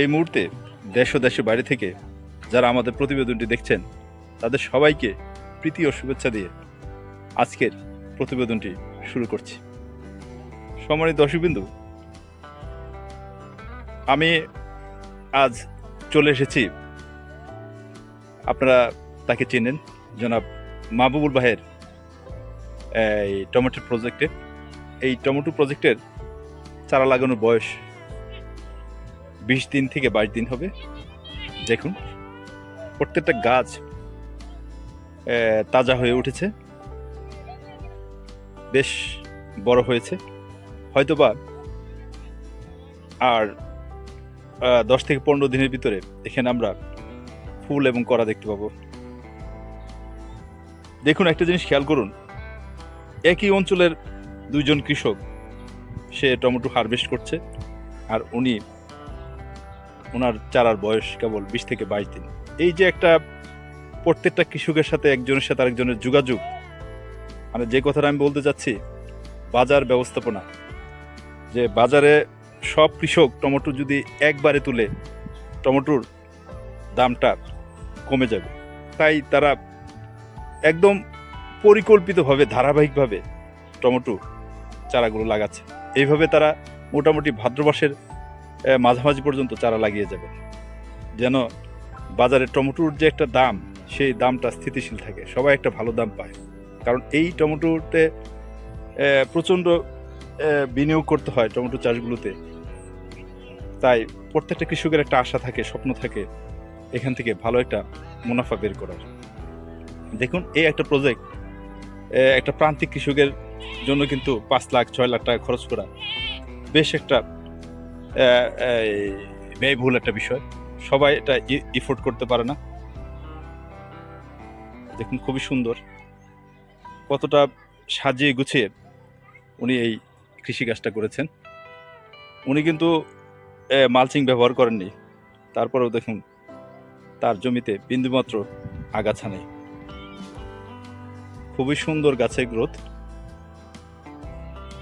এই মুহূর্তে দেশ ও দেশের বাইরে থেকে যারা আমাদের প্রতিবেদনটি দেখছেন, তাদের সবাইকে প্রীতি ও শুভেচ্ছা দিয়ে আজকের প্রতিবেদনটি শুরু করছি। সম্মানিত দর্শকবিন্দু, আমি আজ চলে এসেছি। আপনারা তাকে চেনেন, জনাব মাহবুবুল ভাইয়ের এই টমেটো প্রজেক্টে। এই টমেটো প্রজেক্টের চারা লাগানোর বয়স বিশ দিন থেকে বাইশ দিন হবে। দেখুন, প্রত্যেকটা গাছ তাজা হয়ে উঠেছে। বেশ বড় হয়েছে। হয়তোবা আর দশ থেকে পনেরো দিনের ভিতরে এখানে আমরা ফুল এবং করা দেখতে পাবো। দেখুন, একটা জিনিস খেয়াল করুন। একই অঞ্চলের দুইজন কৃষক, সে টমেটো হারভেস্ট করছে। আর উনি ওনার চারার বয়স কেবল বিশ থেকে বাইশ দিন। এই যে একটা প্রত্যেকটা কৃষকের সাথে একজনের সাথে আরেকজনের যোগাযোগ মানে যে কথাটা আমি বলতে চাচ্ছি বাজার ব্যবস্থাপনা যে বাজারে সব কৃষক টমেটো যদি একবারে তুলে টমেটোর দামটা কমে যাবে। তাই তারা একদম পরিকল্পিতভাবে ধারাবাহিকভাবে টমেটো চারাগুলো লাগাচ্ছে। এইভাবে তারা মোটামুটি ভাদ্র মাসের আহ, মাঝামাঝি পর্যন্ত চারা লাগিয়ে যাবে। যেন বাজারে টমেটোর যে একটা দাম, সেই দামটা স্থিতিশীল থাকে। সবাই একটা ভালো দাম পায়। কারণ এই টমেটোতে প্রচণ্ড বিনিয়োগ করতে হয় টমেটো চাষগুলোতে। তাই প্রত্যেকটা কৃষকের একটা আশা থাকে, স্বপ্ন থাকে এখান থেকে ভালো একটা মুনাফা বের করার। দেখুন এই একটা প্রজেক্ট একটা প্রান্তিক কৃষকের জন্য কিন্তু পাঁচ লাখ, ছয় লাখ টাকা খরচ করা বেশ একটা ব্যয়বহুল একটা বিষয়। সবাই এটা ইফোর্ড করতে পারে না। দেখুন, খুবই সুন্দর। কতটা সাজিয়ে গুছিয়ে উনি এই কৃষিকাজটা করেছেন। উনি কিন্তু মালচিং ব্যবহার করেননি। তারপরেও দেখুন, তার জমিতে বিন্দুমাত্র আগাছা নেই। খুবই সুন্দর গাছের গ্রোথ।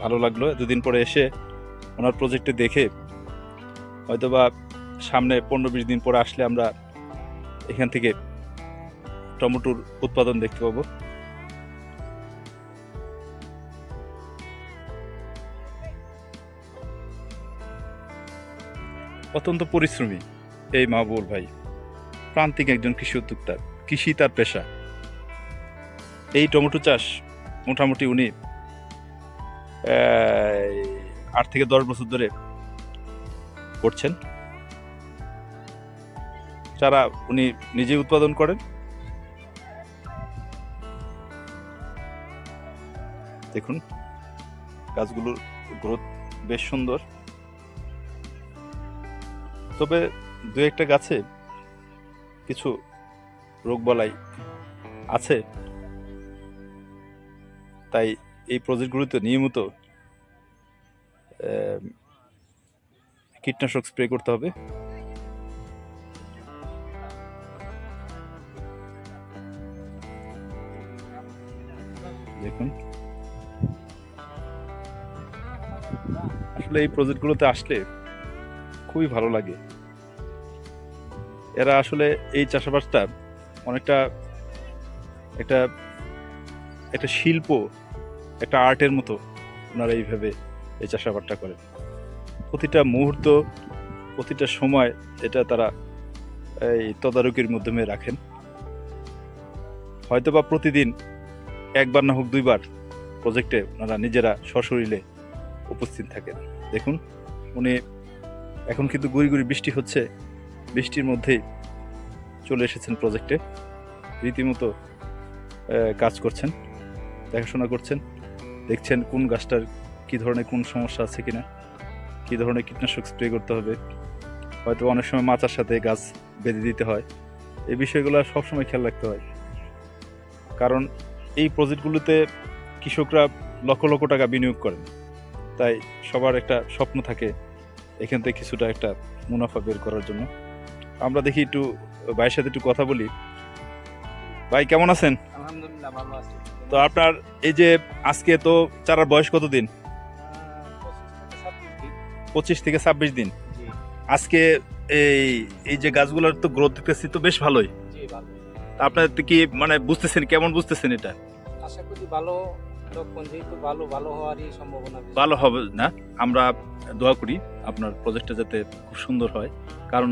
ভালো লাগল। এতদিন পরে এসে ওনার প্রজেক্টে দেখে হয়তোবা সামনে পনেরো বিশ দিন পরে আসলে আমরা এখান থেকে টমেটোর উৎপাদন দেখতে পাবো। অত্যন্ত পরিশ্রমী এই মাহবুল ভাই। প্রান্তিক একজন কৃষি উদ্যোক্তা, কৃষি তার পেশা। এই টমেটো চাষ মোটামুটি উনি আট থেকে দশ বছর ধরে করছেন? চারা উনি নিজেই উৎপাদন করেন? দেখুন, গাছগুলোর গ্রোথ বেশ সুন্দর। তবে দু একটা গাছে কিছু রোগবালাই আছে। তাই এই প্রজেক্টগুলিতে নিয়মিত কীটনাশক স্প্রে করতে হবে। দেখুন। আসলে এই প্রজেক্টগুলোতে আসলে খুবই ভালো লাগে। এরা আসলে এই চাষাবাসটা অনেকটা একটা একটা শিল্প, একটা আর্টের মতো ওনারা এইভাবে এই চাষাবাদটা করেন। প্রতিটা মুহূর্ত, প্রতিটা সময় এটা তারা এই তদারকির মাধ্যমে রাখেন। হয়তোবা প্রতিদিন একবার না হোক দুইবার প্রজেক্টে ওনারা নিজেরা সশরীরে উপস্থিত থাকেন। দেখুন, উনি এখন কিন্তু গুড়ি গুড়ি বৃষ্টি হচ্ছে, বৃষ্টির মধ্যেই চলে এসেছেন প্রজেক্টে রীতিমতো কাজ করছেন, দেখাশোনা করছেন, দেখছেন কোন গাছটার কী ধরনের কোন সমস্যা আছে কিনা। কি ধরনের কীটনাশক স্প্রে করতে হবে। হয়তো অনেক সময় মাচার সাথে গাছ বেঁধে দিতে হয়। এই বিষয়গুলো সবসময় খেয়াল রাখতে হয়। কারণ এই প্রজেক্টগুলোতে কৃষকরা লক্ষ লক্ষ টাকা বিনিয়োগ করেন। তাই সবার একটা স্বপ্ন থাকে এখান থেকে কিছুটা একটা মুনাফা বের করার জন্য। আমরা দেখি একটু ভাইয়ের সাথে একটু কথা বলি। ভাই কেমন আছেন? আলহামদুলিল্লাহ ভালো আছি। তো আপনার এই যে আজকে তো চারার বয়স কত দিন আহ, পঁচিশ থেকে ছাব্বিশ দিন। আজকে এই এই যে গাছগুলোর তো গ্রোথ দেখতেছি তো বেশ ভালোই। তা আপনার কি মানে বুঝতেছেন কেমন বুঝতেছেন এটা? আশা করি ভালো ভালো ভালো হওয়ারই সম্ভাবনা ভালো হবে না আমরা দোয়া করি আপনার প্রজেক্টটা যাতে খুব সুন্দর হয়। কারণ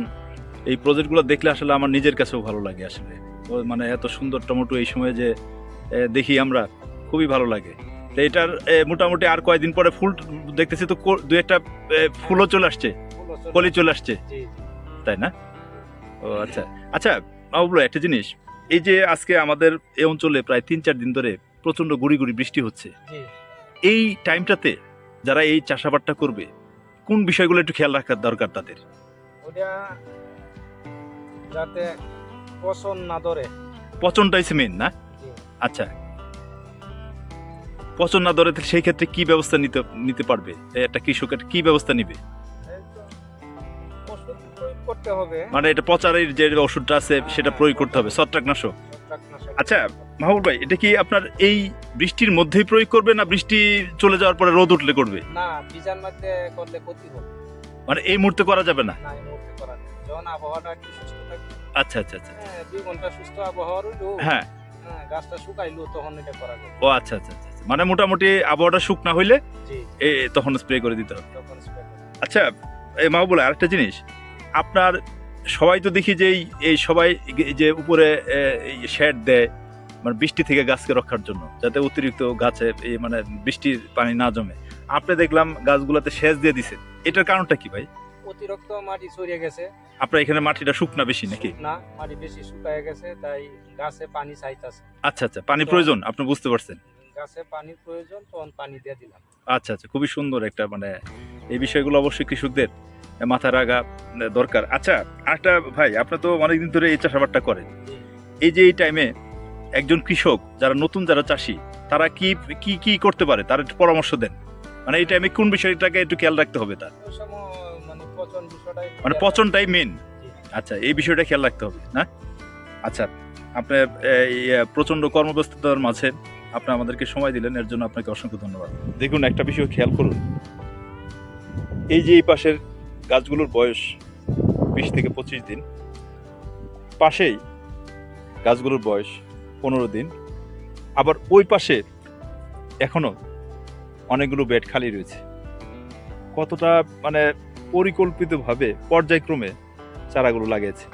এই প্রজেক্টগুলো দেখলে আসলে আমার নিজের কাছেও ভালো লাগে আসলে। মানে এত সুন্দর টমেটো এই সময় যে দেখি আমরা খুবই ভালো লাগে। তো এটার মোটামুটি আর কয়েকদিন পরে ফুল দেখতেছি তো দু একটা ফুলও চলে আসছে কলি চলে আসছে। তাই না? ও আচ্ছা। আচ্ছা বাবুলো একটা জিনিস এই যে আজকে আমাদের এই অঞ্চলে প্রায় তিন চার দিন ধরে প্রচণ্ড গুড়ি গুড়ি বৃষ্টি হচ্ছে। এই টাইমটাতে যারা এই চাষাবাদটা করবে কোন বিষয়গুলো একটু খেয়াল রাখার দরকার তাদের? যাতে পছন না ধরে। পচনটাই মেন না? আচ্ছা। পচন না ধরে সেই ক্ষেত্রে কি ব্যবস্থা নিতে নিতে পারবে? একটা কৃষকের কি ব্যবস্থা নিবে? করতে হবে মানে এটা পচারের যে ওষুধটা আছে সেটা প্রয়োগ করতে হবে ছত্রাকনাশক। আচ্ছা মাহবুব ভাই এটা কি আপনার এই বৃষ্টির মধ্যেই প্রয়োগ করবে না বৃষ্টি চলে যাওয়ার পরে রোদ উঠলে করবে? না মধ্যে করলে ক্ষতি হবে। মানে এই মুহূর্তে করা যাবে না? না এই মুহূর্তে করা যায়। যখন আবহাওয়াটা একটু সুস্থ থাকবে। আচ্ছা আচ্ছা আচ্ছা হ্যাঁ দুই ঘণ্টা সুস্থ আবহাওয়া রইল। হ্যাঁ। হ্যাঁ গাছটা শুকাইলো তখন এটা করা যায় ও আচ্ছা আচ্ছা আচ্ছা আচ্ছা। মানে মোটামুটি আবহাওয়াটা শুকনা হইলে তখন স্প্রে করে দিতে হবে। আচ্ছা এই মাহবুল আরেকটা জিনিস। আপনার সবাই তো দেখি যে এই- সবাই যে উপরে শেড দেয় মানে বৃষ্টি থেকে গাছকে রক্ষার জন্য যাতে অতিরিক্ত গাছে এই মানে বৃষ্টির পানি না জমে। আপনি দেখলাম গাছগুলোতে সেচ দিয়ে দিছেন এটার কারণটা কি ভাই? অতিরিক্ত মাটি ছড়িয়ে গেছে। আপনার এখানে মাটিটা শুকনা বেশি নাকি? না মাটি বেশি শুকায় গেছে তাই গাছে পানি চাইতাছে আচ্ছা আচ্ছা পানি প্রয়োজন আপনি বুঝতে পারছেন। গাছে পানির প্রয়োজন তখন পানি দিয়ে দিলাম। আচ্ছা আচ্ছা খুবই সুন্দর একটা মানে এই বিষয়গুলো অবশ্যই কৃষকদের মাথায় রাখা দরকার। আচ্ছা আরেকটা ভাই আপনার তো অনেকদিন ধরে এই চাষাবাদটা করেন। এই যে এই টাইমে একজন কৃষক যারা নতুন যারা চাষি তারা কি কি কি করতে পারে? তার একটু পরামর্শ দেন। মানে এই টাইমে কোন বিষয়টাকে একটু খেয়াল রাখতে হবে তার? মানে মানে পচনটাই মেন আচ্ছা এই বিষয়টা খেয়াল রাখতে হবে না? আচ্ছা আপনার প্রচণ্ড কর্মব্যস্ততার মাঝে আপনি আমাদেরকে সময় দিলেন, এর জন্য আপনাকে অসংখ্য ধন্যবাদ। দেখুন, একটা বিষয় খেয়াল করুন। এই যে এই পাশের গাছগুলোর বয়স বিশ থেকে পঁচিশ দিন, পাশেই গাছগুলোর বয়স পনেরো দিন, আবার ওই পাশে এখনও অনেকগুলো বেড খালি রয়েছে। কতটা মানে পরিকল্পিতভাবে, পর্যায়ক্রমে চারাগুলো লাগিয়েছে।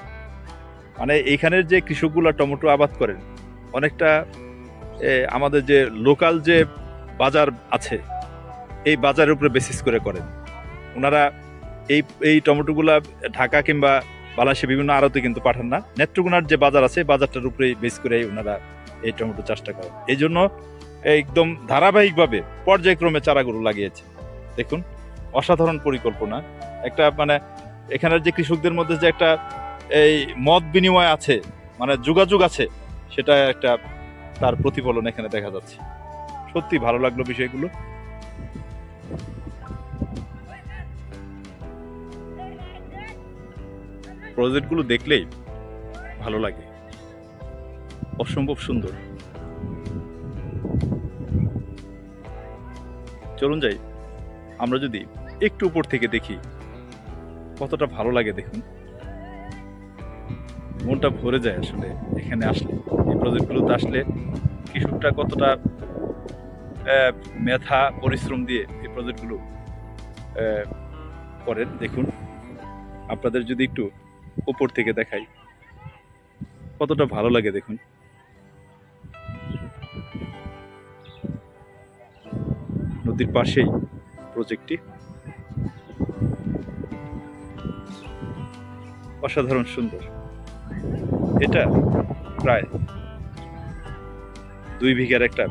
মানে এইখানের যে কৃষকগুলো টমেটো আবাদ করেন, অনেকটা আমাদের যে লোকাল যে বাজার আছে, এই বাজারের উপরে বেসিস করে করেন। ওনারা এই এই টমেটোগুলা ঢাকা কিংবা বালাসে বিভিন্ন আড়তে কিন্তু পাঠান না। নেত্রকোনার যে বাজার আছে বাজারটার উপরেই বেস করে ওনারা এই টমেটো চাষটা করেন। এই জন্য একদম ধারাবাহিকভাবে পর্যায়ক্রমে চারাগুলো লাগিয়েছে। দেখুন, অসাধারণ পরিকল্পনা। একটা মানে এখানের যে কৃষকদের মধ্যে যে একটা এই মত বিনিময় আছে মানে যোগাযোগ আছে, সেটা একটা তার প্রতিফলন এখানে দেখা যাচ্ছে। সত্যি ভালো লাগল বিষয়গুলো। প্রজেক্টগুলো দেখলেই ভালো লাগে। অসম্ভব সুন্দর। চলুন যাই। আমরা যদি একটু উপর থেকে দেখি, কতটা ভালো লাগে দেখুন। মনটা ভরে যায় আসলে এখানে আসলে। প্রজেক্টগুলোতে আসলে কৃষকটা কতটা মেধা, পরিশ্রম দিয়ে এই প্রজেক্টগুলো করেন, দেখুন। আপনাদের যদি একটু উপর থেকে দেখাই, কতটা ভালো লাগে দেখুন। নদীর পাশেই প্রজেক্টটি। অসাধারণ সুন্দর। এটা প্রায় দুই বিঘার একটা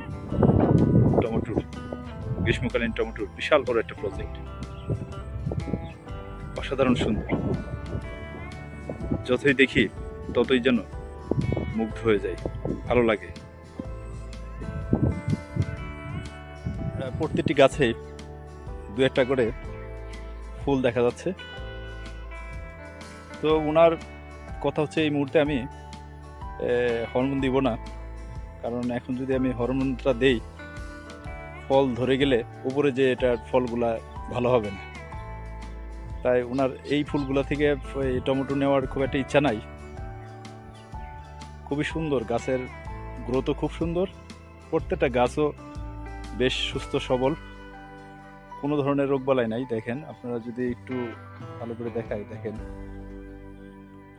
টমেটোর গ্রীষ্মকালীন টমেটোর বিশাল বড় একটা প্রজেক্ট অসাধারণ সুন্দর। যতই দেখি, ততই যেন মুগ্ধ হয়ে যায় ভালো লাগে। প্রত্যেকটি গাছে দু একটা করে ফুল দেখা যাচ্ছে। তো ওনার কথা হচ্ছে, এই মুহূর্তে আমি হরমোন দিব না। কারণ এখন যদি আমি হরমোনটা দেই, ফল ধরে গেলে উপরে যে এটার ফলগুলা ভালো হবে না। তাই ওনার এই ফুলগুলো থেকে টমেটো নেওয়ার খুব একটা ইচ্ছা নাই। খুবই সুন্দর, গাছের গ্রোথও খুব সুন্দর। প্রত্যেকটা গাছও বেশ সুস্থ, সবল। কোনো ধরনের রোগবালাই নাই, দেখেন। আপনারা যদি একটু ভালো করে দেখাই, দেখেন।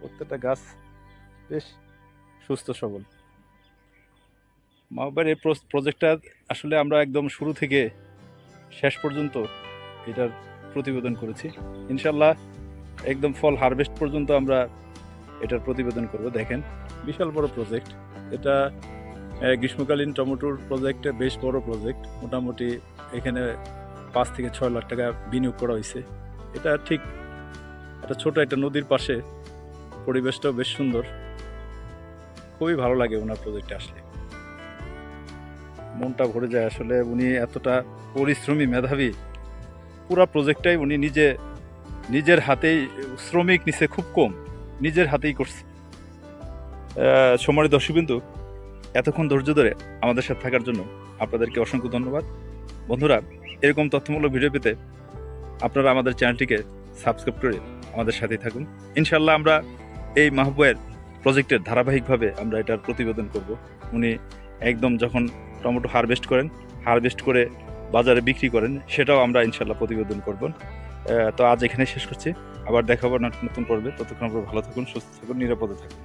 প্রত্যেকটা গাছ বেশ সুস্থ, সবল। মাহবার এই প্রজেক্টটা আসলে আমরা একদম শুরু থেকে শেষ পর্যন্ত এটার প্রতিবেদন করেছি। ইনশাল্লাহ একদম ফল হারভেস্ট পর্যন্ত আমরা এটার প্রতিবেদন করব। দেখেন, বিশাল বড় প্রজেক্ট এটা গ্রীষ্মকালীন টমেটোর প্রজেক্টে বেশ বড় প্রজেক্ট মোটামুটি এখানে পাঁচ থেকে ছয় লাখ টাকা বিনিয়োগ করা হয়েছে। এটা ঠিক একটা ছোট একটা নদীর পাশে। পরিবেশটাও বেশ সুন্দর। খুবই ভালো লাগে ওনার প্রজেক্টে আসলে। মনটা ভরে যায় আসলে। উনি এতটা পরিশ্রমী মেধাবী। পুরা প্রজেক্টটাই উনি নিজে, নিজের হাতেই, শ্রমিক নিছে খুব কম, নিজের হাতেই করছে। সম্মানিত দর্শকবিন্দু, এতক্ষণ ধৈর্য ধরে আমাদের সাথে থাকার জন্য আপনাদেরকে অসংখ্য ধন্যবাদ। বন্ধুরা, এরকম তথ্যমূলক ভিডিও পেতে আপনারা আমাদের চ্যানেলটিকে সাবস্ক্রাইব করে আমাদের সাথেই থাকুন। ইনশাল্লাহ আমরা এই মাহবুবের প্রজেক্টের ধারাবাহিকভাবে আমরা এটার প্রতিবেদন করব। উনি একদম যখন টমেটো হারভেস্ট করেন হারভেস্ট করে বাজারে বিক্রি করেন, সেটাও আমরা ইনশাল্লাহ প্রতিবেদন করব। তো আজ এখানে শেষ করছি। আবার দেখাবো নতুন পর্বে। ততক্ষণ আপনারা ভালো থাকুন, সুস্থ থাকুন, নিরাপদে থাকুন।